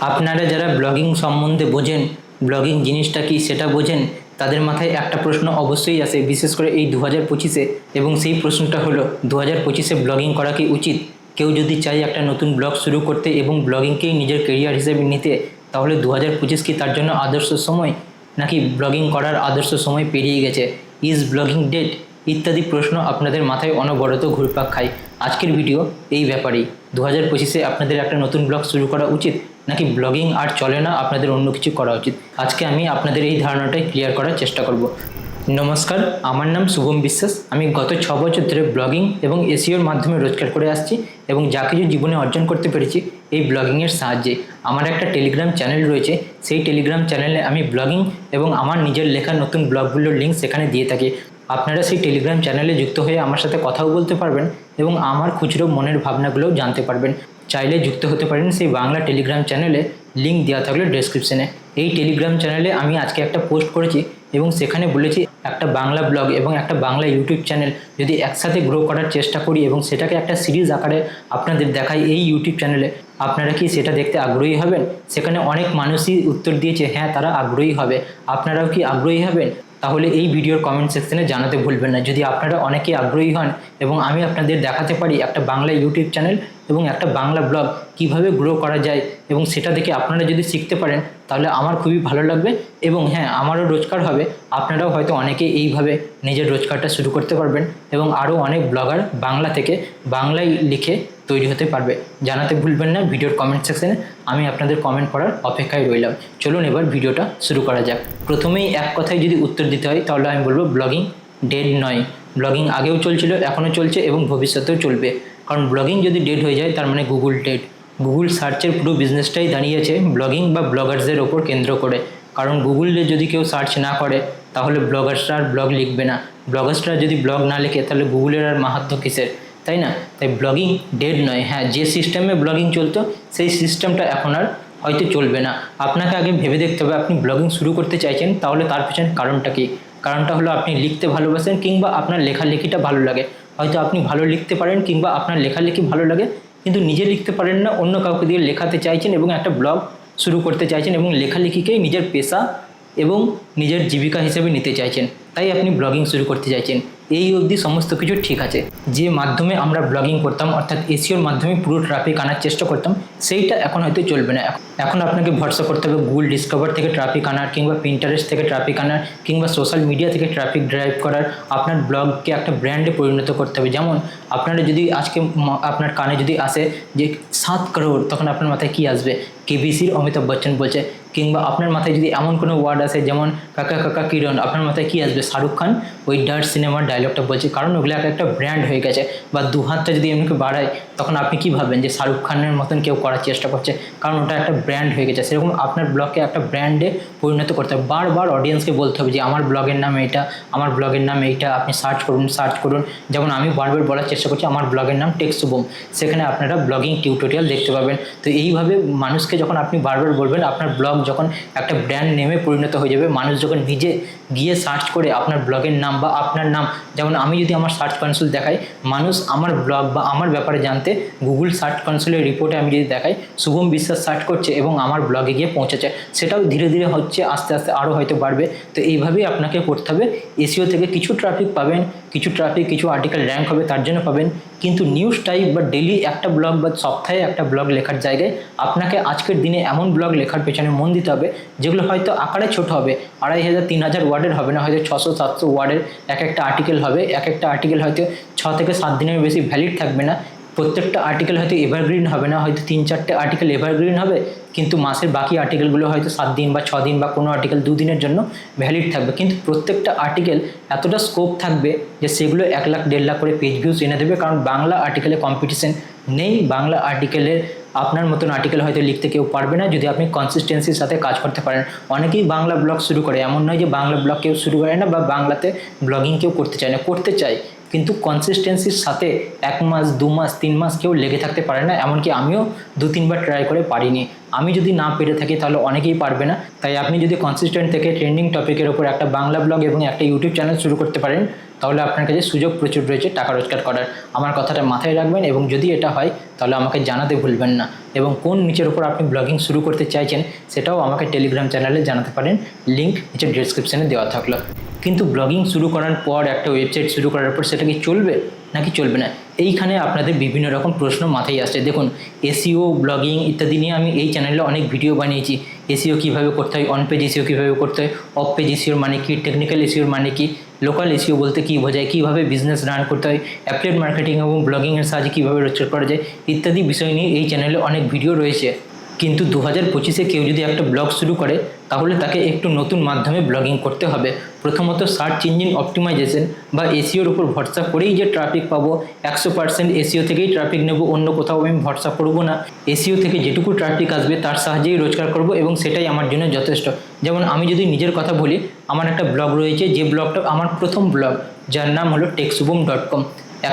আপনারা যারা ব্লগিং সম্বন্ধে বোঝেন, ব্লগিং জিনিসটা কি সেটা বোঝেন, তাদের মাথায় একটা প্রশ্ন অবশ্যই আসে, বিশেষ করে এই দু হাজার পঁচিশে। এবং সেই প্রশ্নটা হলো দু হাজার পঁচিশে ব্লগিং করা কি উচিত? কেউ যদি চায় একটা নতুন ব্লগ শুরু করতে এবং ব্লগিংকেই নিজের কেরিয়ার হিসেবে নিতে, তাহলে দু হাজার পঁচিশ কি তার জন্য আদর্শ সময়? নাকি ব্লগিং করার আদর্শ সময় পেরিয়ে গেছে? Is blogging dead? ইত্যাদি প্রশ্ন আপনাদের মাথায় অনবরত ঘুরপাক খায়। আজকের ভিডিও এই ব্যাপারেই। দু হাজার পঁচিশে আপনাদের একটা নতুন ব্লগ শুরু করা উচিত? নাকি ব্লগিং আর চলে না, আপনাদের অন্য কিছু করা উচিত। আজকে আমি আপনাদের এই ধারণাটাই ক্লিয়ার করার চেষ্টা করব। নমস্কার, আমার নাম শুভম বিশ্বাস। আমি গত ছ বছর ধরে ব্লগিং এবং এসিওর মাধ্যমে রোজগার করে আসছি এবং যা কিছু জীবনে অর্জন করতে পেরেছি এই ব্লগিংয়ের সাহায্যে। আমার একটা টেলিগ্রাম চ্যানেল রয়েছে, সেই টেলিগ্রাম চ্যানেলে আমি ব্লগিং এবং আমার নিজের লেখা নতুন ব্লগগুলোর লিঙ্ক সেখানে দিয়ে থাকি। আপনারা সেই টেলিগ্রাম চ্যানেলে যুক্ত হয়ে আমার সাথে কথাও বলতে পারবেন এবং আমার খুচরো মনের ভাবনাগুলোও জানতে পারবেন। চাইলে যুক্ত হতে পারেন সেই বাংলা টেলিগ্রাম চ্যানেলে লিঙ্ক দেওয়া থাকলে ডেসক্রিপশনে এই টেলিগ্রাম চ্যানেলে আমি আজকে একটা পোস্ট করেছি এবং সেখানে বলেছি একটা বাংলা ব্লগ এবং একটা বাংলা ইউটিউব চ্যানেল যদি একসাথে গ্রো করার চেষ্টা করি এবং সেটাকে একটা সিরিজ আকারে আপনাদের দেখাই এই ইউটিউব চ্যানেলে আপনারা কি সেটা দেখতে আগ্রহী হবেন? সেখানে অনেক মানুষই উত্তর দিয়েছে হ্যাঁ তারা আগ্রহী হবে। আপনারাও কি আগ্রহী হবেন? তাহলে এই ভিডিওর কমেন্ট সেকশনে জানাতে ভুলবেন না। যদি আপনারা অনেকেই আগ্রহী হন এবং আমি আপনাদের দেখাতে পারি একটা বাংলা ইউটিউব চ্যানেল এবং একটা বাংলা ব্লগ কীভাবে গ্রো করা যায় এবং সেটা দেখে আপনারা যদি শিখতে পারেন, তাহলে আমার খুবই ভালো লাগবে এবং হ্যাঁ আমারও রোজগার হবে। আপনারাও হয়তো অনেকে এইভাবে নিজের রোজগারটা শুরু করতে পারবেন এবং আরও অনেক ব্লগার বাংলা থেকে বাংলায় লিখে তৈরি হতে পারবে। জানাতে ভুলবেন না, ভিডিওর কমেন্ট সেকশনে আমি আপনাদের কমেন্ট করার অপেক্ষায় রইলাম। চলুন এবার ভিডিওটা শুরু করা যাক। প্রথমেই এক কথায় যদি উত্তর দিতে হয়, তাহলে আমি বলব ব্লগিং ডেড নয়। ব্লগিং আগেও চলছিল, এখনও চলছে এবং ভবিষ্যতেও চলবে। কারণ ব্লগিং যদি ডেড হয়ে যায়, তার মানে গুগল ডেড গুগল সার্চের পুরো বিজনেসটাই দাঁড়িয়েছে ব্লগিং বা ব্লগার্সদের ওপর কেন্দ্র করে। কারণ গুগলে যদি কেউ সার্চ না করে, তাহলে ব্লগার্সরা আর ব্লগ লিখবে না। ব্লগার্সরা যদি ব্লগ না লিখে, তাহলে গুগলের আর মাহাত্ম কিসের? তাই না? তাই ব্লগিং ডেড নয়। হ্যাঁ যে সিস্টেমে ব্লগিং চলতো, সেই সিস্টেমটা এখন আর হয়তো চলবে না। আপনাকে আগে ভেবে দেখতে হবে, আপনি ব্লগিং শুরু করতে চাইছেন, তাহলে তার পেছনে কারণটা কী? কারণটা হলো আপনি লিখতে ভালোবাসেন কিংবা আপনার লেখালেখিটা ভালো লাগে। হয়তো আপনি ভালো লিখতে পারেন কিংবা আপনার লেখালেখি ভালো লাগে, কিন্তু নিজে লিখতে পারেন না, অন্য কাউকে দিয়ে লেখাতে চাইছেন এবং একটা ব্লগ শুরু করতে চাইছেন এবং লেখালেখিকেই নিজের পেশা এবং নিজের জীবিকা হিসেবে নিতে চাইছেন। তাই আপনি ব্লগিং শুরু করতে চাইছেন। এই অবধি সমস্ত কিছু ঠিক আছে। যে মাধ্যমে আমরা ব্লগিং করতাম, অর্থাৎ এসিওর মাধ্যমে পুরো ট্রাফিক আনার চেষ্টা করতাম, সেইটা এখন হয়তো চলবে না। এখন আপনাকে ভরসা করতে হবে গুগল ডিসকভার থেকে ট্রাফিক আনার, কিংবা প্রিন্টারেস্ট থেকে ট্রাফিক আনার, কিংবা সোশ্যাল মিডিয়া থেকে ট্রাফিক ড্রাইভ করার, আপনার ব্লগকে একটা ব্র্যান্ডে পরিণত করতে হবে। যেমন, আপনারা যদি আজকে আপনার কানে যদি আসে যে সাত করোড় তখন আপনার মাথায় কি আসবে? কেবিসির অমিতাভ বচ্চন বলছে কিংবা আপনার মাথায় যদি এমন কোনো ওয়ার্ড আসে, যেমন কাকা কাকা কিরণ, আপনার মাথায় কী আসবে? শাহরুখ খান ওই ডার্ট সিনেমার ডায়লগটা বলছে, কারণ ওগুলো এক একটা ব্র্যান্ড হয়ে গেছে বা দু হাতটা যদি এমনিকে বাড়ায়, তখন আপনি কি ভাববেন যে শাহরুখ খানের মতন কেউ করার চেষ্টা করছে? কারণ ওটা একটা ব্র্যান্ড হয়ে গেছে। সেরকম আপনার ব্লগকে একটা ব্র্যান্ডে পরিণত করতে হবে। বারবার অডিয়েন্সকে বলতে হবে যে, আমার ব্লগের নাম এইটা, আমার ব্লগের নাম এইটা, আপনি সার্চ করুন সার্চ করুন। যেমন আমি বারবার বলার চেষ্টা করছি, আমার ব্লগের নাম টেক্স শুভম সেখানে আপনারা ব্লগিং টিউটোরিয়াল দেখতে পাবেন। তো এইভাবে মানুষকে যখন আপনি বারবার বলবেন, আপনার ব্লগ যখন একটা ব্র্যান্ড নেমে পরিণত হয়ে যাবে, মানুষ যখন নিজে গিয়ে সার্চ করে আপনার ব্লগের নাম বা আপনার নাম, যেমন আমি যদি আমার সার্চ কনসোল দেখাই, মানুষ আমার ব্লগ বা আমার ব্যাপারে জানতে গুগল সার্চ কনসোলের রিপোর্টে আমি যদি দেখাই, শুভম বিশ্বাস সার্চ করছে এবং আমার ব্লগে গিয়ে পৌঁছেছে। সেটাও ধীরে ধীরে হচ্ছে, আস্তে আস্তে আরও হয়তো বাড়বে। তো এইভাবেই আপনাকে করতে হবে। এসিও থেকে কিছু ট্রাফিক পাবেন, কিছু ট্রাফিক কিছু আর্টিকেল র্যাঙ্ক হবে, তার জন্য পাবেন। কিন্তু নিউজ টাইপ বা ডেলি একটা ব্লগ বা সপ্তাহে একটা ব্লগ লেখার জায়গায়, আপনাকে আজকের দিনে এমন ব্লগ লেখার পেছনে মন দিতে হবে, যেগুলো হয়তো আকারে ছোট হবে, আড়াই হাজার, তিন হাজার ওয়ার্ডের হবে না, হয়তো ছশো, সাতশো ওয়ার্ডের এক একটা আর্টিকেল হবে। এক একটা আর্টিকেল হয়তো ছ থেকে সাত দিনের বেশি ভ্যালিড থাকবে না। প্রত্যেকটা আর্টিকেল হয়তো এভারগ্রিন হবে না, হয়তো তিন, চারটে আর্টিকেল এভারগ্রিন হবে, কিন্তু মাসের বাকি আর্টিকেলগুলো হয়তো সাত দিন বা ছ দিন বা কোনো আর্টিকেল দুদিনের জন্য ভ্যালিড থাকবে। কিন্তু প্রত্যেকটা আর্টিকেল এতটা স্কোপ থাকবে যে সেগুলো এক লাখ, দেড় লাখ করে পেজ ভিউজ এনে দেবে, কারণ বাংলা আর্টিকেলে কম্পিটিশন নেই। বাংলা আর্টিকেলের আপনার মতন আর্টিকেল হয়তো লিখতে কেউ পারবে না যদি আপনি কনসিস্টেন্সির সাথে কাজ করতে পারেন। অনেকেই বাংলা ব্লগ শুরু করে। এমন নয় যে বাংলা ব্লগ কেউ শুরু করে না বা বাংলাতে ব্লগিং কেউ করতে চায় না, করতে চায়। কিন্তু কনসিস্টেন্সির সাথে এক মাস, দু মাস, তিন মাস কেউ লেগে থাকতে পারে না, এমনকি আমিও দু, তিনবার ট্রাই করে পারিনি। আমি যদি না পেরে থাকি তাহলে অনেকেই পারবে না। তাই আপনি যদি কনসিস্টেন্ট থেকে ট্রেন্ডিং টপিকের ওপর একটা বাংলা ব্লগ এবং একটা ইউটিউব চ্যানেল শুরু করতে পারেন তাহলে আপনার কাছে সুযোগ প্রচুর রয়েছে টাকা রোজগার করার। আমার কথাটা মাথায় রাখবেন এবং যদি এটা হয়, তাহলে আমাকে জানাতে ভুলবেন না। এবং কোন নিচের উপর আপনি ব্লগিং শুরু করতে চাইছেন, সেটাও আমাকে টেলিগ্রাম চ্যানেলে জানাতে পারেন। লিঙ্ক নিচে ডিসক্রিপশানে দেওয়া থাকল। কিন্তু ব্লগিং শুরু করার পর, একটা ওয়েবসাইট শুরু করার পর সেটা কি চলবে? নাকি চলবে না? এইখানে আপনাদের বিভিন্ন রকম প্রশ্ন মাথায় আসছে। দেখুন এসিও ব্লগিং ইত্যাদি নিয়ে আমি এই চ্যানেলে অনেক ভিডিও বানিয়েছি। এসিও কীভাবে করতে হয় অন পেজ এসিও কীভাবে করতে হয় অফ পেজ এসিওর মানে কি টেকনিক্যাল এসিওর মানে কি লোকাল এসিও বলতে কী বোঝায়, কীভাবে বিজনেস রান করতে হয় অ্যাপ্লেট মার্কেটিং এবং ব্লগিংয়ের সাহায্যে কীভাবে রোজগার করা যায় ইত্যাদি বিষয় নিয়ে এই চ্যানেলে অনেক ভিডিও রয়েছে। কিন্তু দু হাজার পঁচিশে কেউ যদি একটা ব্লগ শুরু করে, তাহলে তাকে একটু নতুন মাধ্যমে ব্লগিং করতে হবে। প্রথমত সার্চ ইঞ্জিন অপটিমাইজেশন বা এসিওর উপর ভরসা করেই যে ট্রাফিক পাবো, একশো পার্সেন্ট এসিও থেকেই ট্রাফিক নেব, অন্য কোথাও আমি ভরসা করব না। এসিও থেকে যেটুকু ট্রাফিক আসবে, তার সাহায্যেই রোজগার করব এবং সেটাই আমার জন্য যথেষ্ট। যেমন আমি যদি নিজের কথা বলি, আমার একটা ব্লগ রয়েছে, যে ব্লগটা আমার প্রথম ব্লগ, যার নাম হলো টেক্সবুম ডট কম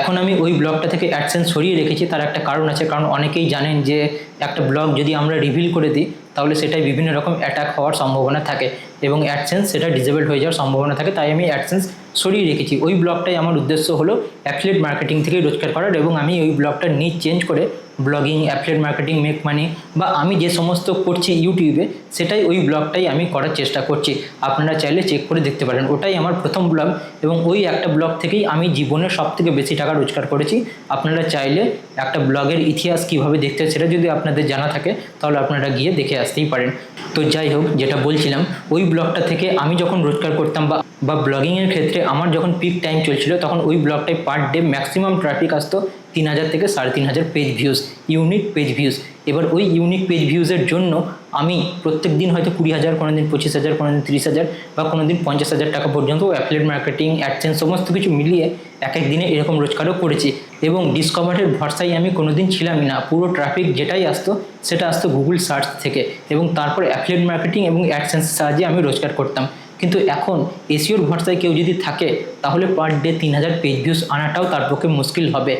এখন আমি ওই ব্লগটা থেকে অ্যাডসেন্স সরিয়ে রেখেছি, তার একটা কারণ আছে। কারণ অনেকেই জানেন যে, একটা ব্লগ যদি আমরা রিভিল করে দিই, তাহলে সেটাই বিভিন্ন রকম অ্যাটাক হওয়ার সম্ভাবনা থাকে এবং অ্যাডসেন্স সেটা ডিসেবল হয়ে যাওয়ার সম্ভাবনা থাকে। তাই আমি অ্যাডসেন্স সরিয়ে রেখেছি। ওই ব্লগটাই আমার উদ্দেশ্য হলো অ্যাফিলেট মার্কেটিং থেকে রোজগার করার এবং আমি ওই ব্লগটা নিচ চেঞ্জ করে blogging affiliate marketing, make money বা আমি যে সমস্ত করছি ইউটিউবে, সেটাই ওই ব্লগটাই আমি করার চেষ্টা করছি। আপনারা চাইলে চেক করে দেখতে পারেন। ওটাই আমার প্রথম ব্লগ এবং ওই একটা ব্লগ থেকেই আমি জীবনের সব থেকে বেশি রোজগার করেছি। আপনারা চাইলে একটা ব্লগের ইতিহাস কীভাবে দেখতে সেটা যদি আপনাদের জানা থাকে, তাহলে আপনারা গিয়ে দেখে আসতেই পারেন। তো যাই হোক, যেটা বলছিলাম, ওই ব্লগটা থেকে আমি যখন রোজগার করতাম বা বা ব্লগিংয়ের ক্ষেত্রে আমার যখন পিক টাইম চলছিল, তখন ওই ব্লগটায় পার ডে ম্যাক্সিমাম ট্রাফিক আসতো তিন হাজার থেকে সাড়ে তিন হাজার page views unique page views এবার ওই ইউনিক পেজ ভিউজের জন্য আমি প্রত্যেক দিন হয়তো কুড়ি হাজার কোনো দিন পঁচিশ হাজার কোনো দিন তিরিশ হাজার বা কোনো দিন পঞ্চাশ হাজার টাকা পর্যন্ত অ্যাফিলেট মার্কেটিং অ্যাডসেন্স সমস্ত কিছু মিলিয়ে এক এক দিনে এরকম রোজগারও করেছি। এবং ডিসকভারের ভরসায় আমি কোনো দিন ছিলামই না। পুরো ট্রাফিক যেটাই আসতো, সেটা আসতো গুগল সার্চ থেকে। এবং তারপর অ্যাফিলেট মার্কেটিং এবং অ্যাডসেন্সের সাহায্যে আমি রোজগার করতাম। কিন্তু এখন এসিওর ভরসায় কেউ যদি থাকে, তাহলে পার ডে তিন হাজার পেজ ভিউজ আনাটাও তার পক্ষে মুশকিল হবে।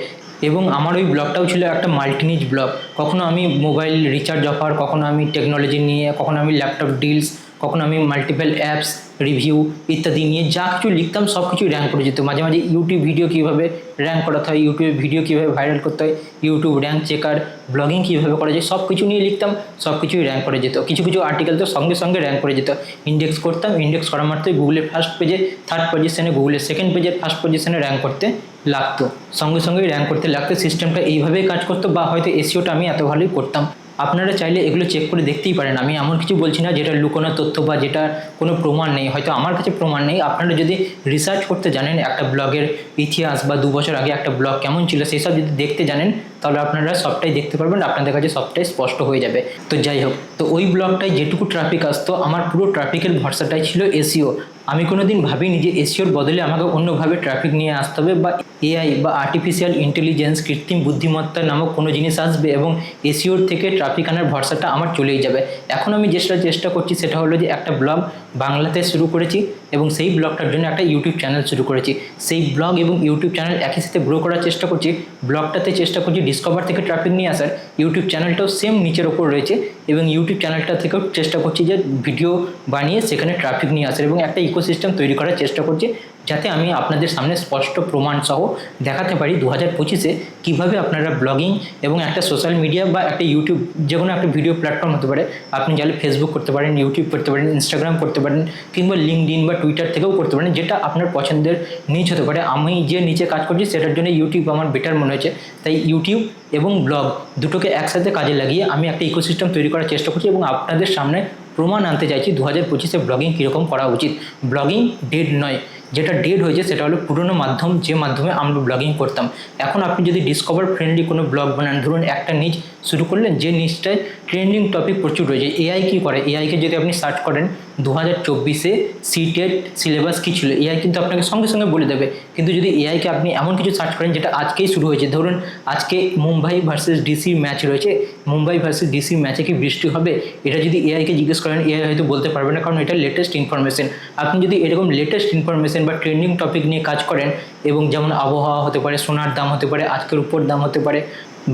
এবং আমার ওই ব্লগটাও ছিল একটা মাল্টিনিজ ব্লগ। কখনো আমি মোবাইল রিচার্জ অফার কখনো আমি টেকনোলজি নিয়ে, কখনো আমি ল্যাপটপ ডিলস কখনো আমি মাল্টিপল অ্যাপস রিভিউ ইত্যাদি নিয়ে যা কিছু লিখতাম, সব কিছুই র্যাঙ্ক করে যেত। মাঝে মাঝে ইউটিউব ভিডিও কীভাবে র্যাঙ্ক করাতে হয় ইউটিউবে ভিডিও কীভাবে ভাইরাল করতে হয় ইউটিউব র্যাঙ্ক চেকার ব্লগিং কীভাবে করা যায়, সব কিছু নিয়ে লিখতাম, সব কিছুই র্যাঙ্ক করে যেত। কিছু কিছু আর্টিকেল তো সঙ্গে সঙ্গে র্যাঙ্ক করে যেত। ইন্ডেক্স করতাম ইন্ডেক্স করা মাত্রই গুগলের ফার্স্ট পেজে থার্ড পজিশনে গুগলের সেকেন্ড পেজের ফার্স্ট পজিশনে র্যাঙ্ক করতে লাগতো। সঙ্গে সঙ্গেই র্যাঙ্ক করতে লাগতো সিস্টেমটা এইভাবেই কাজ করতো বা হয়তো এসিওটা আমি এত ভালোই করতাম। আপনারা চাইলে এগুলো চেক করে দেখতেই পারেন। আমি এমন কিছু বলছি না যেটা লুকোনো তথ্য বা যেটা কোনো প্রমাণ নেই। হয়তো আমার কাছে প্রমাণ নেই। আপনারা যদি রিসার্চ করতে জানেন একটা ব্লগের ইতিহাস বা দু বছর আগে একটা ব্লগ কেমন ছিল সেসব যদি দেখতে জানেন তাহলে আপনারা সবটাই দেখতে পারবেন, আপনাদের কাছে সবটাই স্পষ্ট হয়ে যাবে। তো যাই হোক, তো ওই ব্লগটায় যেটুকু ট্রাফিক আসতো, আমার পুরো ট্রাফিকের ভরসাটাই ছিল এসিও। আমি কোনো দিন ভাবিনি যে এসিওর বদলে আমাকে অন্যভাবে ট্রাফিক নিয়ে আসতে হবে বা এআই বা আর্টিফিশিয়াল ইন্টেলিজেন্স কৃত্রিম বুদ্ধিমত্তা নামক কোনো জিনিস আসবে এবং এসিওর থেকে ট্রাফিক আনার ভরসাটা আমার চলেই যাবে। এখন আমি যেটা চেষ্টা করছি সেটা হলো যে একটা ব্লগ বাংলাতে শুরু করেছি এবং সেই ব্লগটার জন্য একটা ইউটিউব চ্যানেল শুরু করেছি। সেই ব্লগ এবং ইউটিউব চ্যানেল একই সাথে গ্রো করার চেষ্টা করছি। ব্লগটাতে চেষ্টা করছি ডিসকভার থেকে ট্রাফিক নিয়ে আসার। ইউটিউব চ্যানেলটাও সেম নিচের ওপর রয়েছে এবং ইউটিউব চ্যানেলটা থেকেও চেষ্টা করছি যে ভিডিও বানিয়ে সেখানে ট্রাফিক নিয়ে আসার এবং একটা ইকোসিস্টেম তৈরি করার চেষ্টা করছি। যাতে আমি আপনাদের সামনে স্পষ্ট প্রমাণ সহ দেখাতে পারি দু হাজার পঁচিশে কীভাবে আপনারা ব্লগিং এবং একটা সোশ্যাল মিডিয়া বা একটা ইউটিউব যে কোনো একটা ভিডিও প্ল্যাটফর্ম হতে পারে, আপনি চাইলে ফেসবুক করতে পারেন ইউটিউব করতে পারেন ইনস্টাগ্রাম করতে পারেন কিংবা লিঙ্কডিন বা টুইটার থেকেও করতে পারেন, যেটা আপনার পছন্দের নিচ হতে পারে। আমি যে নিচে কাজ করছি সেটার জন্য ইউটিউব আমার বেটার মনে হয়েছে। তাই ইউটিউব এবং ব্লগ দুটোকে একসাথে কাজে লাগিয়ে আমি একটা ইকোসিস্টেম তৈরি করার চেষ্টা করছি এবং আপনাদের সামনে প্রমাণ আনতে চাইছি দু হাজার পঁচিশে ব্লগিং কীরকম করা উচিত। ব্লগিং ডেড নয়। যেটা ডেড হয়েছে সেটা হলো পুরনো মাধ্যম, যে মাধ্যমে আমরা ব্লগিং করতাম। এখন আপনি যদি ডিসকভার ফ্রেন্ডলি কোনো ব্লগ বানান, ধরুন একটা নিচ শুরু করলেন, যে নিচটায় ট্রেন্ডিং টপিক প্রচুর রয়েছে এআই কী করে? এআইকে যদি আপনি সার্চ করেন দু হাজার চব্বিশে সিটের সিলেবাস কী ছিল? এআই কিন্তু আপনাকে সঙ্গে সঙ্গে বলে দেবে। কিন্তু যদি এআইকে আপনি এমন কিছু সার্চ করেন, যেটা আজকেই শুরু হয়েছে, ধরুন আজকে মুম্বাই ভার্সেস ডিসি ম্যাচ রয়েছে, মুম্বাই ভার্সেস ডিসি ম্যাচে কি বৃষ্টি হবে? এটা যদি এআইকে জিজ্ঞেস করেন এআই হয়তো বলতে পারবে না, কারণ এটা লেটেস্ট ইনফরমেশন আপনি যদি এরকম লেটেস্ট ইনফরমেশন বা ট্রেন্ডিং টপিক নিয়ে কাজ করেন এবং যেমন আবহাওয়া হতে পারে, সোনার দাম হতে পারে, আজকের উপর দাম হতে পারে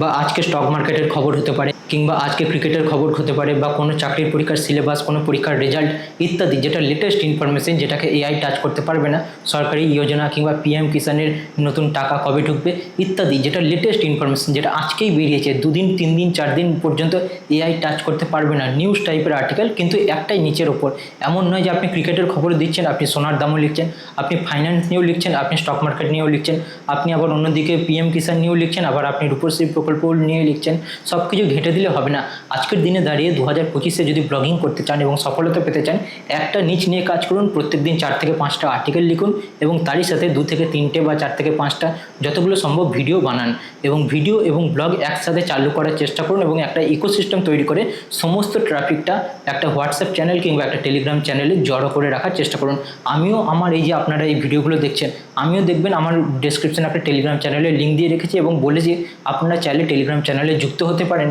বা আজকে স্টক মার্কেটের খবর হতে পারে। কিংবা আজকে ক্রিকেটের খবর হতে পারে বা কোনো চাকরির পরীক্ষার সিলেবাস, কোনো পরীক্ষার রেজাল্ট ইত্যাদি, যেটা লেটেস্ট ইনফরমেশন যেটাকে এআই টাচ করতে পারবে না। সরকারি যোজনা কিংবা পিএম কিষানের নতুন টাকা কবে ঢুকবে ইত্যাদি, যেটা লেটেস্ট ইনফরমেশন যেটা আজকেই বেরিয়েছে। দুদিন, তিন দিন, চার দিন পর্যন্ত এআই টাচ করতে পারবে না। নিউজ টাইপের আর্টিকেল কিন্তু একটাই নিচের ওপর এমন নয় যে আপনি ক্রিকেটের খবর দিচ্ছেন, আপনি সোনার দামও লিখছেন, আপনি ফাইন্যান্স নিয়েও লিখছেন, আপনি স্টক মার্কেট নিয়েও লিখছেন, আপনি আবার অন্যদিকে পিএম কিষাণ নিয়েও লিখছেন, আবার আপনি রূপশ্রী প্রকল্প নিয়ে লিখছেন। সব কিছু ঘেটে দিলে হবে না। আজকের দিনে দাঁড়িয়ে দু হাজার পঁচিশে যদি ব্লগিং করতে চান এবং সফলতা পেতে চান, একটা নিচ নিয়ে কাজ করুন প্রত্যেক দিন চার থেকে পাঁচটা আর্টিকেল লিখুন এবং তারই সাথে দু থেকে তিনটে বা চার থেকে পাঁচটা যতগুলো সম্ভব ভিডিও বানান এবং ভিডিও এবং ব্লগ একসাথে চালু করার চেষ্টা করুন এবং একটা ইকোসিস্টেম তৈরি করে সমস্ত ট্রাফিকটা একটা হোয়াটসঅ্যাপ চ্যানেল কিংবা একটা টেলিগ্রাম চ্যানেলে জড়ো করে রাখার চেষ্টা করুন। আমিও আমার এই যে আপনারা এই ভিডিওগুলো দেখছেন, আমিও দেখবেন আমার ডেসক্রিপশনে একটা টেলিগ্রাম চ্যানেলের লিঙ্ক দিয়ে রেখেছি এবং বলেছি, আপনারা চাইলে টেলিগ্রাম চ্যানেলে যুক্ত হতে পারেন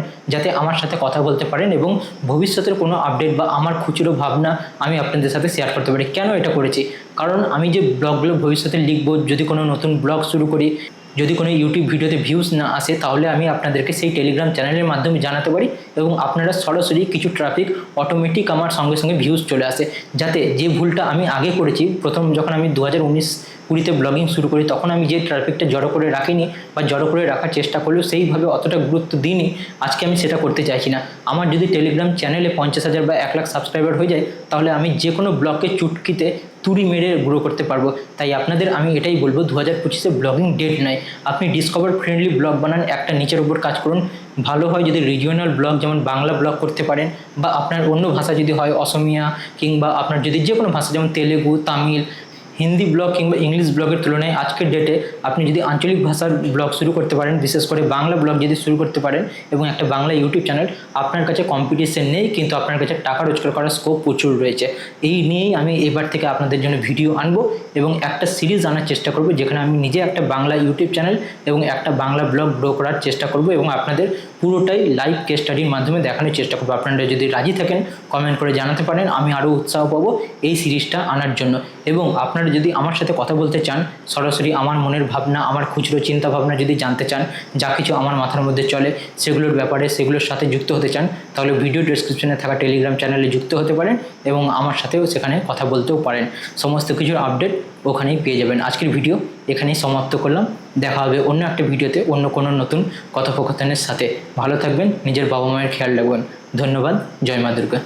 আমার সাথে কথা বলতে পারেন এবং ভবিষ্যতের কোনো আপডেট বা আমার খুচরো ভাবনা আমি আপনাদের সাথে শেয়ার করতে পারি। কেন এটা করেছি? কারণ আমি যে ব্লগগুলো ভবিষ্যতে লিখব, যদি কোনো নতুন ব্লগ শুরু করি যদি কোনো ইউটিউব ভিডিওতে ভিউজ না আসে, তাহলে আমি আপনাদেরকে সেই টেলিগ্রাম চ্যানেলের মাধ্যমে জানাতে পারি এবং আপনারা সরাসরি কিছু ট্রাফিক অটোমেটিক আমার সঙ্গে সঙ্গে ভিউজ চলে আসে। যাতে যে ভুলটা আমি আগে করেছি, প্রথম যখন আমি দু হাজার উনিশ কুড়িতে ব্লগিং শুরু করি, তখন আমি যে ট্রাফিকটা জড়ো করে রাখিনি বা জড়ো করে রাখার চেষ্টা করলেও সেইভাবে অতটা গুরুত্ব দিইনি, আজকে আমি সেটা করতে চাইছি না। আমার যদি টেলিগ্রাম চ্যানেলে পঞ্চাশ হাজার বা এক লাখ সাবস্ক্রাইবার হয়ে যায়, তাহলে আমি যে কোনো ব্লগকে চুটকিতে তুড়ি মেরে গ্রো করতে পারব। তাই আপনাদের আমি এটাই বলব দু হাজার পঁচিশে ব্লগিং ডেট নয়। আপনি ডিসকভার ফ্রেন্ডলি ব্লগ বানান, একটা নিচের ওপর কাজ করুন। ভালো হয় যদি রিজিওনাল ব্লগ যেমন বাংলা ব্লগ করতে পারেন, বা আপনার অন্য ভাষা যদি হয় অসমিয়া, কিংবা আপনার যদি যে কোনো ভাষা, যেমন তেলেগু, তামিল হিন্দি ব্লগ কিংবা ইংলিশ ব্লগের তুলনায় আজকের ডেটে আপনি যদি আঞ্চলিক ভাষার ব্লগ শুরু করতে পারেন, বিশেষ করে বাংলা ব্লগ যদি শুরু করতে পারেন এবং একটা বাংলা ইউটিউব চ্যানেল আপনার কাছে কম্পিটিশন নেই, কিন্তু আপনার কাছে টাকা রোজগার করার স্কোপ প্রচুর রয়েছে। এই নিয়েই আমি এবার থেকে আপনাদের জন্য ভিডিও আনব এবং একটা সিরিজ আনার চেষ্টা করব, যেখানে আমি নিজে একটা বাংলা ইউটিউব চ্যানেল এবং একটা বাংলা ব্লগ গ্রো করার চেষ্টা করব এবং আপনাদের পুরোটাই লাইভ কেস স্টাডির মাধ্যমে দেখানোর চেষ্টা করব। আপনারা যদি রাজি থাকেন কমেন্ট করে জানাতে পারেন, আমি আরও উৎসাহ পাবো এই সিরিজটা আনার জন্য। এবং আপনারা যদি আমার সাথে কথা বলতে চান, সরাসরি আমার মনের ভাবনা, আমার খুচরো চিন্তা ভাবনা যদি জানতে চান, যা কিছু আমার মাথার মধ্যে চলে সেগুলোর ব্যাপারে, সেগুলোর সাথে যুক্ত হতে চান, তাহলে ভিডিও ডেসক্রিপশনে থাকা টেলিগ্রাম চ্যানেলে যুক্ত হতে পারেন এবং আমার সাথেও সেখানে কথা বলতেও পারেন। সমস্ত কিছুর আপডেট ওখানেই পেয়ে যাবেন। আজকের ভিডিও এখানেই সমাপ্ত করলাম। দেখা হবে অন্য একটা ভিডিওতে অন্য কোনো নতুন কথোপকথনের সাথে। ভালো থাকবেন, নিজের বাবা মায়ের খেয়াল রাখবেন। ধন্যবাদ। জয় মা দুর্গা।